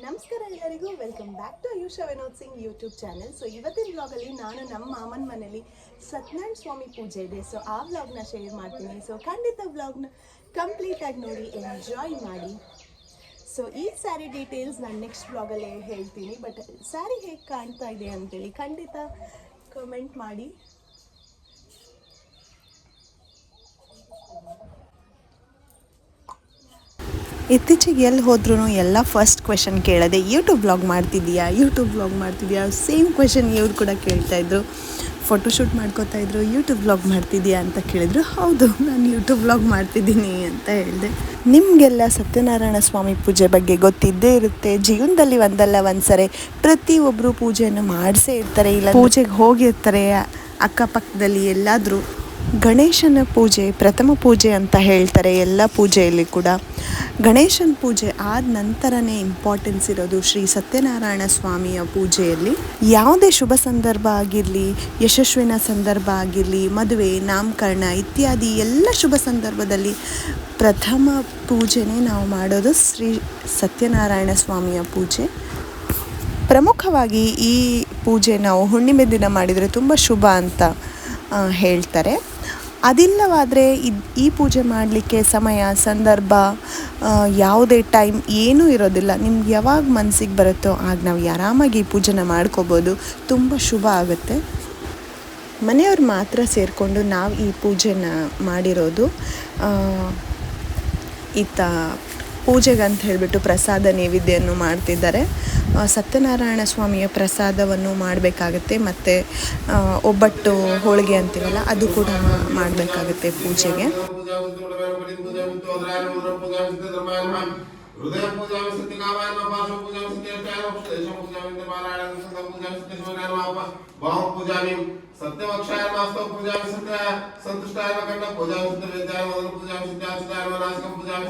ನಮಸ್ಕಾರ ಎಲ್ಲರಿಗೂ welcome back to Ayusha Vinod Singh YouTube channel so ಇವತ್ತಿನ ವ್ಲಾಗಲ್ಲಿ ನಾನು ನಮ್ಮ ಮಾಮನ ಮನೆಯಲ್ಲಿ ಸತ್ಯನಾರಾಯಣ ಸ್ವಾಮಿ ಪೂಜೆ ಇದೆ. ಸೊ ಆ ವ್ಲಾಗ್ನ ಶೇರ್ ಮಾಡ್ತೀನಿ. ಸೊ ಖಂಡಿತ ವ್ಲಾಗ್ನ ಕಂಪ್ಲೀಟಾಗಿ ನೋಡಿ ಎಂಜಾಯ್ ಮಾಡಿ. ಸೊ ಈ ಸ್ಯಾರಿ ಡೀಟೇಲ್ಸ್ ನಾನು ನೆಕ್ಸ್ಟ್ ವ್ಲಾಗಲ್ಲೇ ಹೇಳ್ತೀನಿ. ಬಟ್ ಸ್ಯಾರಿ ಹೇಗೆ ಕಾಣ್ತಾ ಇದೆ ಅಂತೇಳಿ ಖಂಡಿತ ಕಮೆಂಟ್ ಮಾಡಿ. ಇತ್ತೀಚೆಗೆ ಎಲ್ಲಿ ಹೋದ್ರೂ ಎಲ್ಲ ಫಸ್ಟ್ ಕ್ವೆಶನ್ ಕೇಳದೆ ಯೂಟ್ಯೂಬ್ ಬ್ಲಾಗ್ ಮಾಡ್ತಿದ್ದೀಯಾ? ಯೂಟ್ಯೂಬ್ ಬ್ಲಾಗ್ ಮಾಡ್ತಿದ್ಯಾ ಸೇಮ್ ಕ್ವೆಶನ್ ಇವ್ರು ಕೂಡ ಕೇಳ್ತಾ ಇದ್ರು. ಫೋಟೋಶೂಟ್ ಮಾಡ್ಕೋತಾ ಇದ್ರು. ಯೂಟ್ಯೂಬ್ ಬ್ಲಾಗ್ ಮಾಡ್ತಿದ್ಯಾ ಅಂತ ಕೇಳಿದ್ರು. ಹೌದು ನಾನು ಯೂಟ್ಯೂಬ್ ಬ್ಲಾಗ್ ಮಾಡ್ತಿದ್ದೀನಿ ಅಂತ ಹೇಳಿದೆ. ನಿಮಗೆಲ್ಲ ಸತ್ಯನಾರಾಯಣ ಸ್ವಾಮಿ ಪೂಜೆ ಬಗ್ಗೆ ಗೊತ್ತಿದ್ದೇ ಇರುತ್ತೆ. ಜೀವನದಲ್ಲಿ ಒಂದಲ್ಲ ಒಂದ್ಸರಿ ಪ್ರತಿಯೊಬ್ಬರು ಪೂಜೆಯನ್ನು ಮಾಡಿಸೇ ಇರ್ತಾರೆ. ಇಲ್ಲ ಪೂಜೆಗೆ ಹೋಗಿರ್ತಾರೆ. ಅಕ್ಕಪಕ್ಕದಲ್ಲಿ ಎಲ್ಲಾದರೂ. ಗಣೇಶನ ಪೂಜೆ, ಪ್ರಥಮ ಪೂಜೆ ಅಂತ ಹೇಳ್ತಾರೆ ಎಲ್ಲ ಪೂಜೆಯಲ್ಲಿ ಕೂಡ. ಗಣೇಶನ ಪೂಜೆ ಆದ ನಂತರನೇ ಇಂಪಾರ್ಟೆನ್ಸ್ ಇರೋದು ಶ್ರೀ ಸತ್ಯನಾರಾಯಣ ಸ್ವಾಮಿಯ ಪೂಜೆಯಲ್ಲಿ. ಯಾವುದೇ ಶುಭ ಸಂದರ್ಭ ಆಗಿರಲಿ, ಯಶಸ್ವಿನ ಸಂದರ್ಭ ಆಗಿರಲಿ, ಮದುವೆ, ನಾಮಕರಣ ಇತ್ಯಾದಿ ಎಲ್ಲ ಶುಭ ಸಂದರ್ಭದಲ್ಲಿ ಪ್ರಥಮ ಪೂಜೆನೇ ನಾವು ಮಾಡೋದು ಶ್ರೀ ಸತ್ಯನಾರಾಯಣ ಸ್ವಾಮಿಯ ಪೂಜೆ. ಪ್ರಮುಖವಾಗಿ ಈ ಪೂಜೆ ನಾವು ಹುಣ್ಣಿಮೆ ದಿನ ಮಾಡಿದರೆ ತುಂಬ ಶುಭ ಅಂತ ಹೇಳ್ತಾರೆ. ಅದಿಲ್ಲವಾದರೆ ಇದು ಈ ಪೂಜೆ ಮಾಡಲಿಕ್ಕೆ ಸಮಯ ಸಂದರ್ಭ ಯಾವುದೇ ಟೈಮ್ ಏನೂ ಇರೋದಿಲ್ಲ. ನಿಮ್ಗೆ ಯಾವಾಗ ಮನಸ್ಸಿಗೆ ಬರುತ್ತೋ ಆಗ ನಾವು ಆರಾಮಾಗಿ ಈ ಪೂಜೆನ ಮಾಡ್ಕೋಬೋದು. ತುಂಬ ಶುಭ ಆಗುತ್ತೆ. ಮನೆಯವ್ರು ಮಾತ್ರ ಸೇರಿಕೊಂಡು ನಾವು ಈ ಪೂಜೆನ ಮಾಡಿರೋದು. ಆ, ಪೂಜೆಗೆ ಅಂತ ಹೇಳಿಬಿಟ್ಟು ಪ್ರಸಾದ ನೈವೇದ್ಯವನ್ನು ಮಾಡ್ತಿದ್ದಾರೆ. ಸತ್ಯನಾರಾಯಣ ಸ್ವಾಮಿಯ ಪ್ರಸಾದವನ್ನು ಮಾಡಬೇಕಾಗತ್ತೆ ಮತ್ತು ಒಬ್ಬಟ್ಟು, ಹೋಳಿಗೆ ಅಂತೀವಲ್ಲ, ಅದು ಕೂಡ ಮಾಡಬೇಕಾಗತ್ತೆ ಪೂಜೆಗೆ. ಹೃದಯ ಪೂಜಾ ಪೂಜಾ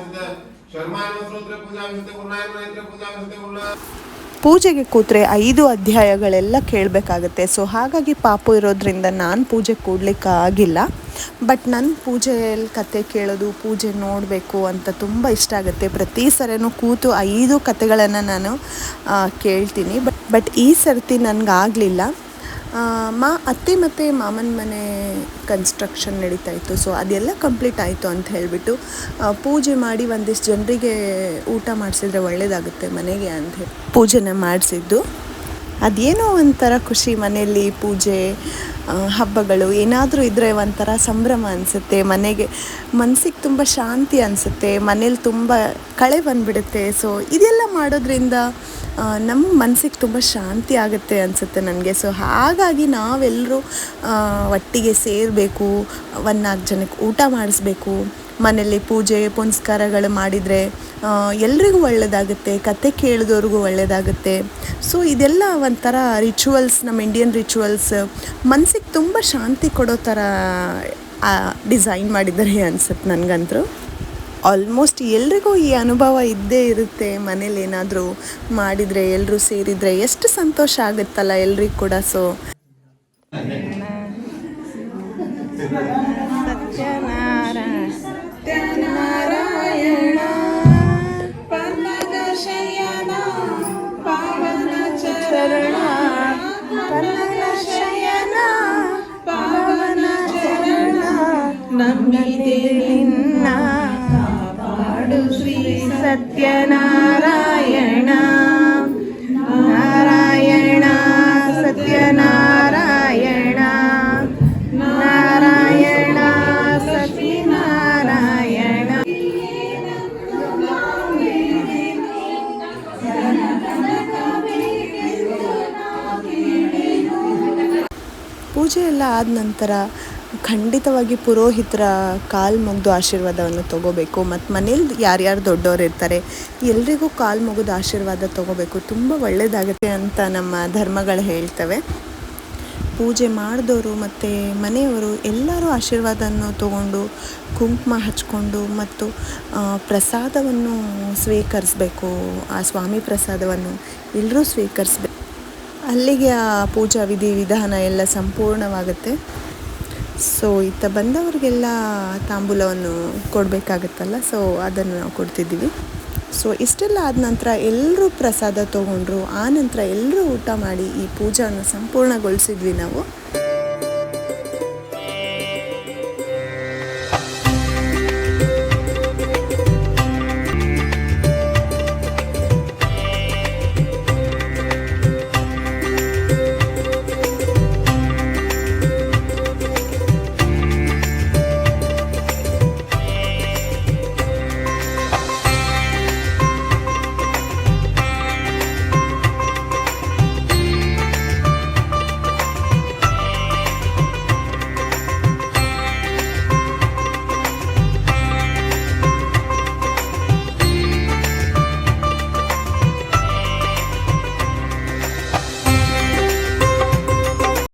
ಪೂಜಾ ಪೂಜೆಗೆ ಕೂತ್ರೆ ಐದು ಅಧ್ಯಾಯಗಳೆಲ್ಲ ಕೇಳಬೇಕಾಗತ್ತೆ. ಸೊ ಹಾಗಾಗಿ ಪಾಪು ಇರೋದ್ರಿಂದ ನಾನು ಪೂಜೆ ಕೂಡ್ಲಿಕ್ಕೆ ಆಗಿಲ್ಲ ಬಟ್ ನನ್ನ ಪೂಜೆಯಲ್ಲಿ ಕತೆ ಕೇಳೋದು, ಪೂಜೆ ನೋಡಬೇಕು ಅಂತ ತುಂಬ ಇಷ್ಟ ಆಗುತ್ತೆ. ಪ್ರತಿ ಸರಿನೂ ಕೂತು ಐದು ಕತೆಗಳನ್ನು ನಾನು ಕೇಳ್ತೀನಿ. ಬಟ್ ಬಟ್ ಈ ಸರ್ತಿ ನನಗಾಗಲಿಲ್ಲ. ಮಾ, ಅತ್ತೆ ಮತ್ತು ಮಾಮನ ಮನೆ ಕನ್ಸ್ಟ್ರಕ್ಷನ್ ನಡೀತಾ ಇತ್ತು. ಸೊ ಅದೆಲ್ಲ ಕಂಪ್ಲೀಟ್ ಆಯಿತು ಅಂತ ಹೇಳಿಬಿಟ್ಟು ಪೂಜೆ ಮಾಡಿ ಒಂದಿಷ್ಟು ಜನರಿಗೆ ಊಟ ಮಾಡಿಸಿದ್ರೆ ಒಳ್ಳೆಯದಾಗುತ್ತೆ ಮನೆಗೆ ಅಂತ ಹೇಳಿ ಪೂಜೆನ ಮಾಡಿಸಿದ್ದು. ಅದೇನೋ ಒಂಥರ ಖುಷಿ ಮನೆಯಲ್ಲಿ ಪೂಜೆ ಹಬ್ಬಗಳು, ಏನಾದರೂ ಇದ್ದರೆ ಒಂಥರ ಸಂಭ್ರಮ ಅನಿಸುತ್ತೆ, ಮನೆಗೆ ಮನಸ್ಸಿಗೆ ತುಂಬ ಶಾಂತಿ ಅನಿಸುತ್ತೆ, ಮನೇಲಿ ತುಂಬ ಕಳೆ ಬಂದುಬಿಡುತ್ತೆ. ಸೊ ಇದೆಲ್ಲ ಮಾಡೋದ್ರಿಂದ ನಮ್ಮ ಮನಸ್ಸಿಗೆ ತುಂಬ ಶಾಂತಿ ಆಗುತ್ತೆ ಅನಿಸುತ್ತೆ ನನಗೆ. ಸೊ ಹಾಗಾಗಿ ನಾವೆಲ್ಲರೂ ಒಟ್ಟಿಗೆ ಸೇರಬೇಕು, ಒಂದು ನಾಲ್ಕು ಜನಕ್ಕೆ ಊಟ ಮಾಡಿಸ್ಬೇಕು. ಮನೆಯಲ್ಲಿ ಪೂಜೆ, ಪುನಸ್ಕಾರಗಳು ಮಾಡಿದರೆ ಎಲ್ರಿಗೂ ಒಳ್ಳೆಯದಾಗುತ್ತೆ ಕತೆ ಕೇಳಿದವ್ರಿಗೂ ಒಳ್ಳೆಯದಾಗುತ್ತೆ ಸೊ ಇದೆಲ್ಲ ಒಂಥರ ರಿಚುವಲ್ಸ್ ನಮ್ಮ ಇಂಡಿಯನ್ ರಿಚುವಲ್ಸ್ ಮನಸ್ಸಿಗೆ ತುಂಬ ಶಾಂತಿ ಕೊಡೋ ಥರ ಡಿಸೈನ್ ಮಾಡಿದ್ದಾರೆ ಅನ್ಸುತ್ತೆ ನನಗಂತೂ. ಆಲ್ಮೋಸ್ಟ್ ಎಲ್ರಿಗೂ ಈ ಅನುಭವ ಇದ್ದೇ ಇರುತ್ತೆ, ಮನೇಲಿ ಏನಾದರೂ ಮಾಡಿದರೆ ಎಲ್ಲರೂ ಸೇರಿದರೆ, ಎಷ್ಟು ಸಂತೋಷ ಆಗುತ್ತಲ್ಲ ಎಲ್ರಿಗೂ ಕೂಡ ಸೊ ಶ್ರೀ ಸತ್ಯನಾರಾಯಣ. ನಾರಾಯಣ ಸತ್ಯನಾರಾಯಣ. ನಾರಾಯಣ ಸತ್ಯನಾರಾಯಣ. ಪೂಜೆ ಎಲ್ಲ ಆದ ನಂತರ ಖಂಡಿತವಾಗಿ ಪುರೋಹಿತರ ಕಾಲು ಮುಗಿದು ಆಶೀರ್ವಾದವನ್ನು ತಗೋಬೇಕು. ಮತ್ತು ಮನೇಲಿ ಯಾರ್ಯಾರು ದೊಡ್ಡವರು ಇರ್ತಾರೆ, ಎಲ್ರಿಗೂ ಕಾಲು ಮುಗಿದು ಆಶೀರ್ವಾದ ತಗೋಬೇಕು. ತುಂಬ ಒಳ್ಳೆಯದಾಗುತ್ತೆ ಅಂತ ನಮ್ಮ ಧರ್ಮಗಳು ಹೇಳ್ತವೆ. ಪೂಜೆ ಮಾಡಿದವರು ಮತ್ತು ಮನೆಯವರು ಎಲ್ಲರೂ ಆಶೀರ್ವಾದವನ್ನು ತಗೊಂಡು, ಕುಂಕುಮ ಹಚ್ಕೊಂಡು ಮತ್ತು ಪ್ರಸಾದವನ್ನು ಸ್ವೀಕರಿಸಬೇಕು. ಆ ಸ್ವಾಮಿ ಪ್ರಸಾದವನ್ನು ಎಲ್ಲರೂ ಸ್ವೀಕರಿಸ್ಬೇಕು. ಅಲ್ಲಿಗೆ ಆ ಪೂಜಾ ವಿಧಿ ವಿಧಾನ ಎಲ್ಲ ಸಂಪೂರ್ಣವಾಗುತ್ತೆ. ಸೊ ಇತ್ತ ಬಂದವರಿಗೆಲ್ಲ ತಾಂಬೂಲವನ್ನು ಕೊಡಬೇಕಾಗತ್ತಲ್ಲ ಸೊ ಅದನ್ನು ನಾವು ಕೊಡ್ತಿದ್ದೀವಿ. ಸೊ ಇಷ್ಟೆಲ್ಲ ಆದ ನಂತರ ಎಲ್ಲರೂ ಪ್ರಸಾದ ತೊಗೊಂಡ್ರು, ಆ ನಂತರ ಎಲ್ಲರೂ ಊಟ ಮಾಡಿ ಈ ಪೂಜಾನ ಸಂಪೂರ್ಣಗೊಳಿಸಿದ್ವಿ ನಾವು.